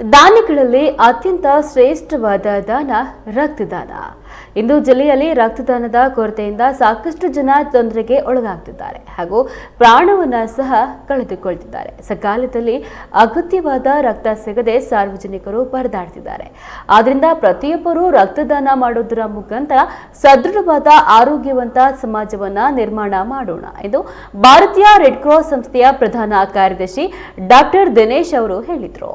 ದಾನಿಗಳಲ್ಲಿ ಅತ್ಯಂತ ಶ್ರೇಷ್ಠವಾದ ದಾನ ರಕ್ತದಾನ. ಇಂದು ಜಿಲ್ಲೆಯಲ್ಲಿ ರಕ್ತದಾನದ ಕೊರತೆಯಿಂದ ಸಾಕಷ್ಟು ಜನ ತೊಂದರೆಗೆ ಒಳಗಾಗ್ತಿದ್ದಾರೆ ಹಾಗೂ ಪ್ರಾಣವನ್ನು ಸಹ ಕಳೆದುಕೊಳ್ತಿದ್ದಾರೆ. ಸಕಾಲದಲ್ಲಿ ಅಗತ್ಯವಾದ ರಕ್ತ ಸಿಗದೆ ಸಾರ್ವಜನಿಕರು ಪರದಾಡ್ತಿದ್ದಾರೆ. ಆದ್ರಿಂದ ಪ್ರತಿಯೊಬ್ಬರು ರಕ್ತದಾನ ಮಾಡೋದರ ಮುಖಾಂತರ ಸದೃಢವಾದ ಆರೋಗ್ಯವಂತ ಸಮಾಜವನ್ನ ನಿರ್ಮಾಣ ಮಾಡೋಣ ಎಂದು ಭಾರತೀಯ ರೆಡ್ ಕ್ರಾಸ್ ಸಂಸ್ಥೆಯ ಪ್ರಧಾನ ಕಾರ್ಯದರ್ಶಿ ಡಾಕ್ಟರ್ ದಿನೇಶ್ ಅವರು ಹೇಳಿದರು.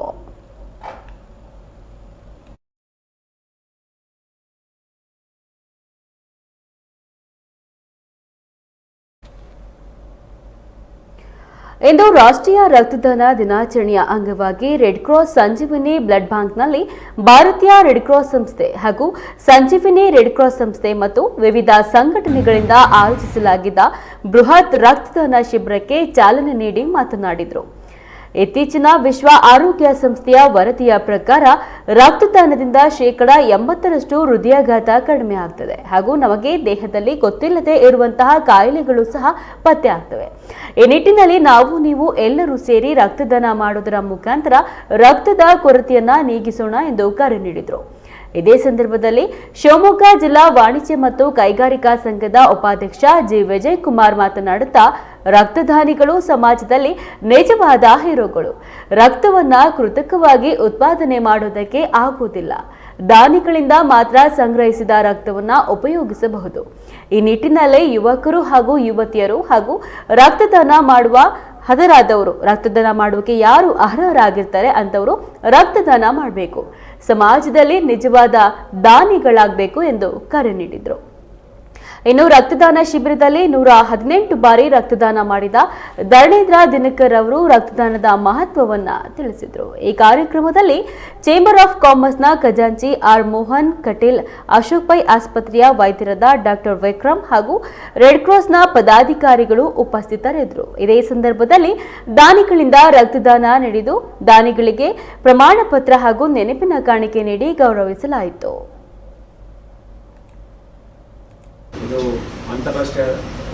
ಇಂದು ರಾಷ್ಟ್ರೀಯ ರಕ್ತದಾನ ದಿನಾಚರಣೆಯ ಅಂಗವಾಗಿ ರೆಡ್ ಕ್ರಾಸ್ ಸಂಜೀವಿನಿ ಬ್ಲಡ್ ಬ್ಯಾಂಕ್ನಲ್ಲಿ ಭಾರತೀಯ ರೆಡ್ ಕ್ರಾಸ್ ಸಂಸ್ಥೆ ಹಾಗೂ ಸಂಜೀವಿನಿ ರೆಡ್ ಕ್ರಾಸ್ ಸಂಸ್ಥೆ ಮತ್ತು ವಿವಿಧ ಸಂಘಟನೆಗಳಿಂದ ಆಯೋಜಿಸಲಾಗಿದ್ದ ಬೃಹತ್ ರಕ್ತದಾನ ಶಿಬಿರಕ್ಕೆ ಚಾಲನೆ ನೀಡಿ ಮಾತನಾಡಿದರು. ಇತ್ತೀಚಿನ ವಿಶ್ವ ಆರೋಗ್ಯ ಸಂಸ್ಥೆಯ ವರದಿಯ ಪ್ರಕಾರ ರಕ್ತದಾನದಿಂದ ಶೇಕಡ ಎಂಬತ್ತರಷ್ಟು ಹೃದಯಾಘಾತ ಕಡಿಮೆ ಆಗ್ತದೆ. ಹಾಗೂ ನಮಗೆ ದೇಹದಲ್ಲಿ ಗೊತ್ತಿಲ್ಲದೆ ಇರುವಂತಹ ಕಾಯಿಲೆಗಳು ಸಹ ಪತ್ತೆ ಆಗ್ತವೆ. ಈ ನಿಟ್ಟಿನಲ್ಲಿ ನಾವು ನೀವು ಎಲ್ಲರೂ ಸೇರಿ ರಕ್ತದಾನ ಮಾಡೋದರ ಮುಖಾಂತರ ರಕ್ತದ ಕೊರತೆಯನ್ನ ನೀಗಿಸೋಣ ಎಂದು ಕರೆ ನೀಡಿದರು. ಇದೇ ಸಂದರ್ಭದಲ್ಲಿ ಶಿವಮೊಗ್ಗ ಜಿಲ್ಲಾ ವಾಣಿಜ್ಯ ಮತ್ತು ಕೈಗಾರಿಕಾ ಸಂಘದ ಉಪಾಧ್ಯಕ್ಷ ಜಿ ವಿಜಯ್ ಕುಮಾರ್ ಮಾತನಾಡುತ್ತಾ, ರಕ್ತದಾನಿಗಳು ಸಮಾಜದಲ್ಲಿ ನಿಜವಾದ ಹೀರೋಗಳು. ರಕ್ತವನ್ನ ಕೃತಕವಾಗಿ ಉತ್ಪಾದನೆ ಮಾಡೋದಕ್ಕೆ ಆಗುವುದಿಲ್ಲ. ದಾನಿಗಳಿಂದ ಮಾತ್ರ ಸಂಗ್ರಹಿಸಿದ ರಕ್ತವನ್ನ ಉಪಯೋಗಿಸಬಹುದು. ಈ ನಿಟ್ಟಿನಲ್ಲಿ ಯುವಕರು ಹಾಗೂ ಯುವತಿಯರು ಹಾಗೂ ರಕ್ತದಾನ ಮಾಡುವ ಹದರಾದವರು, ರಕ್ತದಾನ ಮಾಡುವಕ್ಕೆ ಯಾರು ಅರ್ಹರಾಗಿರ್ತಾರೆ ಅಂತವರು ರಕ್ತದಾನ ಮಾಡಬೇಕು. ಸಮಾಜದಲ್ಲಿ ನಿಜವಾದ ದಾನಿಗಳಾಗಬೇಕು ಎಂದು ಕರೆ ನೀಡಿದರು. ಇನ್ನು ರಕ್ತದಾನ ಶಿಬಿರದಲ್ಲಿ ನೂರ ಹದಿನೆಂಟು ಬಾರಿ ರಕ್ತದಾನ ಮಾಡಿದ ಧರಣೇಂದ್ರ ದಿನಕರ್ ಅವರು ರಕ್ತದಾನದ ಮಹತ್ವವನ್ನ ತಿಳಿಸಿದರು. ಈ ಕಾರ್ಯಕ್ರಮದಲ್ಲಿ ಚೇಂಬರ್ ಆಫ್ ಕಾಮರ್ಸ್ನ ಖಜಾಂಚಿ ಆರ್ ಮೋಹನ್, ಕಟೀಲ್ ಅಶೋಕ್ ಪೈ ಆಸ್ಪತ್ರೆಯ ವೈದ್ಯರಾದ ಡಾಕ್ಟರ್ ವಿಕ್ರಮ್ ಹಾಗೂ ರೆಡ್ ಕ್ರಾಸ್ನ ಪದಾಧಿಕಾರಿಗಳು ಉಪಸ್ಥಿತರಿದ್ದರು. ಇದೇ ಸಂದರ್ಭದಲ್ಲಿ ದಾನಿಗಳಿಂದ ರಕ್ತದಾನ ನೀಡಿದು, ದಾನಿಗಳಿಗೆ ಪ್ರಮಾಣ ಪತ್ರ ಹಾಗೂ ನೆನಪಿನ ಕಾಣಿಕೆ ನೀಡಿ ಗೌರವಿಸಲಾಯಿತು. ಇದು ಅಂತಾರಾಷ್ಟ್ರೀಯ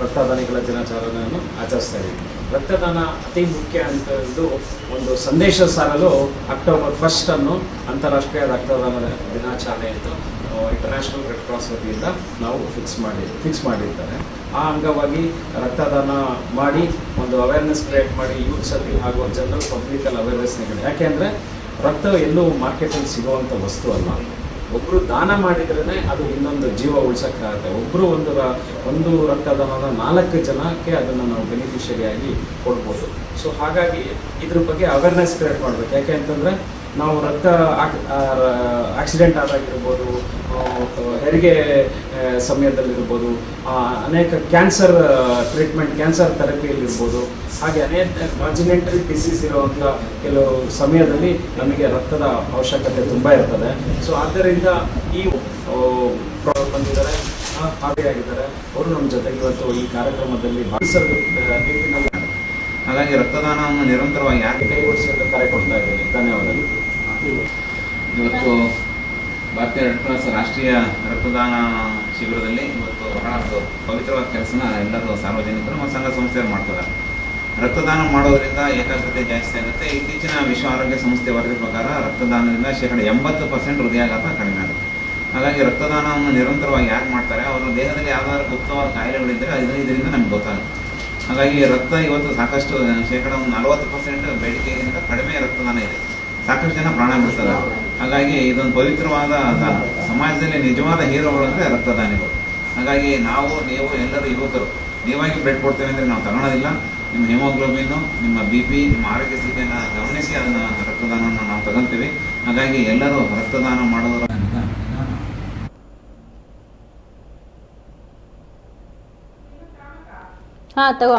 ರಕ್ತದಾನಿಗಳ ದಿನಾಚರಣೆಯನ್ನು ಆಚರಿಸ್ತಾ ಇದ್ದೀವಿ. ರಕ್ತದಾನ ಅತಿ ಮುಖ್ಯ ಅಂತ ಇದು ಒಂದು ಸಂದೇಶ ಸಾರಲು ಅಕ್ಟೋಬರ್ ಫಸ್ಟನ್ನು ಅಂತಾರಾಷ್ಟ್ರೀಯ ರಕ್ತದಾನ ದಿನಾಚರಣೆ ಅಂತ ಇಂಟರ್ನ್ಯಾಷನಲ್ ರೆಡ್ ಕ್ರಾಸ್ ವತಿಯಿಂದ ನಾವು ಫಿಕ್ಸ್ ಮಾಡಿ ಫಿಕ್ಸ್ ಮಾಡಿರ್ತಾರೆ ಆ ಅಂಗವಾಗಿ ರಕ್ತದಾನ ಮಾಡಿ, ಒಂದು ಅವೇರ್ನೆಸ್ ಕ್ರಿಯೇಟ್ ಮಾಡಿ ಯೂತ್ಸಲ್ಲಿ ಹಾಗೂ ಜನರಲ್ ಪಬ್ಲಿಕಲ್ಲಿ ಅವೇರ್ನೆಸ್ ನೀಡಿ ಯಾಕೆಂದರೆ ರಕ್ತ ಎಲ್ಲೂ ಮಾರ್ಕೆಟಲ್ಲಿ ಸಿಗುವಂಥ ವಸ್ತು ಅಲ್ಲ. ಒಬ್ಬರು ದಾನ ಮಾಡಿದ್ರೇ ಅದು ಇನ್ನೊಂದು ಜೀವ ಉಳ್ಸೋಕ್ಕಾಗುತ್ತೆ. ಒಬ್ಬರು ಒಂದು ರ- ಒಂದು ರಕ್ತದಾನದ ನಾಲ್ಕು ಜನಕ್ಕೆ ಅದನ್ನು ನಾವು ಬೆನಿಫಿಷರಿಯಾಗಿ ಕೊಡ್ಬೋದು. ಸೊ ಹಾಗಾಗಿ ಇದ್ರ ಬಗ್ಗೆ ಅವೇರ್ನೆಸ್ ಕ್ರಿಯೇಟ್ ಮಾಡಬೇಕು. ಯಾಕೆ ಅಂತಂದರೆ ನಾವು ರಕ್ತ ಆಕ್ಸಿಡೆಂಟ್ ಆದಾಗಿರ್ಬೋದು ಹೆರಿಗೆ ಸಮಯದಲ್ಲಿರ್ಬೋದು ಅನೇಕ ಕ್ಯಾನ್ಸರ್ ಟ್ರೀಟ್ಮೆಂಟ್ ಕ್ಯಾನ್ಸರ್ ಥೆರಪಿಯಲ್ಲಿರ್ಬೋದು. ಹಾಗೆ ಅನೇಕ ಕಾಂಜಿನೆಂಟಲ್ ಡಿಸೀಸ್ ಇರುವಂಥ ಕೆಲವು ಸಮಯದಲ್ಲಿ ನಮಗೆ ರಕ್ತದ ಅವಶ್ಯಕತೆ ತುಂಬ ಇರ್ತದೆ. ಸೊ ಆದ್ದರಿಂದ ಈ ಬಂದಿದ್ದಾರೆ ಭಾಗಿಯಾಗಿದ್ದಾರೆ. ಅವರು ನಮ್ಮ ಜೊತೆಗೆ ಇವತ್ತು ಈ ಕಾರ್ಯಕ್ರಮದಲ್ಲಿ ಭಾಗಿಸಲು ನಿಟ್ಟಿನಲ್ಲಿ ಹಾಗಾಗಿ ರಕ್ತದಾನವನ್ನು ನಿರಂತರವಾಗಿ ಯಾಕೆ ಕೈಗೊಳಿಸಲು ಕರೆ ಕೊಡ್ತಾ ಇದ್ದೀನಿ. ಧನ್ಯವಾದಗಳು. ಇವತ್ತು ಭಾರತೀಯ ರೆಡ್ ಕ್ರಾಸ್ ರಾಷ್ಟ್ರೀಯ ರಕ್ತದಾನ ಶಿಬಿರದಲ್ಲಿ ಇವತ್ತು ಬಹಳ ಒಂದು ಪವಿತ್ರವಾದ ಕೆಲಸನ ಎಲ್ಲರೂ ಸಾರ್ವಜನಿಕರು ಮತ್ತು ಸಂಘ ಸಂಸ್ಥೆಯವರು ಮಾಡ್ತಿದ್ದಾರೆ ರಕ್ತದಾನ ಮಾಡೋದ್ರಿಂದ ಏಕಾಗ್ರತೆ ಜಾಸ್ತಿ ಆಗುತ್ತೆ. ಇತ್ತೀಚಿನ ವಿಶ್ವ ಆರೋಗ್ಯ ಸಂಸ್ಥೆ ವರದಿ ಪ್ರಕಾರ ರಕ್ತದಾನದಿಂದ ಶೇಕಡ ಎಂಬತ್ತು ಪರ್ಸೆಂಟ್ ಹೃದಯಾಘಾತ ಕಡಿಮೆ ಆಗುತ್ತೆ. ಹಾಗಾಗಿ ರಕ್ತದಾನವನ್ನು ನಿರಂತರವಾಗಿ ಯಾಕೆ ಮಾಡ್ತಾರೆ? ಅವರ ದೇಹದಲ್ಲಿ ಯಾವ್ದಾದ್ರು ಗುಪ್ತವಾದ ಕಾಯಿಲೆಗಳಿದ್ದರೆ ಅದು ಇದರಿಂದ ನಮ್ಗೆ ಗೊತ್ತಾಗುತ್ತೆ. ಹಾಗಾಗಿ ರಕ್ತ ಇವತ್ತು ಸಾಕಷ್ಟು ಶೇಕಡ ಒಂದು ನಲವತ್ತು ಪರ್ಸೆಂಟ್ ಬೇಡಿಕೆಗಿಂತ ಕಡಿಮೆ ರಕ್ತದಾನ ಇದೆ. ಸಾಕಷ್ಟು ಜನ ಪ್ರಾಣ ಬಿಡ್ತಾರೆ. ಹಾಗಾಗಿ ಇದೊಂದು ಪವಿತ್ರವಾದ ದಾನ ಸಮಾಜದಲ್ಲಿ ನಿಜವಾದ ಹೀರೋಗಳು ಅಂದರೆ ರಕ್ತದಾನಿಗಳು ಹಾಗಾಗಿ ನಾವು, ನೀವು ಎಲ್ಲರೂ ಯುವಕರು, ನೀವಾಗಿ ಬ್ಲಡ್ ಕೊಡ್ತೇವೆ ಅಂದರೆ ನಾವು ತಗೊಳ್ಳೋದಿಲ್ಲ ನಿಮ್ಮ ಹಿಮೋಗ್ಲೋಬಿನ್ನು, ನಿಮ್ಮ ಬಿ ಪಿ, ನಿಮ್ಮ ಆರೋಗ್ಯ ಸ್ಥಿತಿಯನ್ನು ಗಮನಿಸಿ ಅದನ್ನು ರಕ್ತದಾನವನ್ನು ನಾವು ತಗೊಂತೀವಿ ಹಾಗಾಗಿ ಎಲ್ಲರೂ ರಕ್ತದಾನ ಮಾಡೋದ್ರ ಹಾ, ತಗೋ.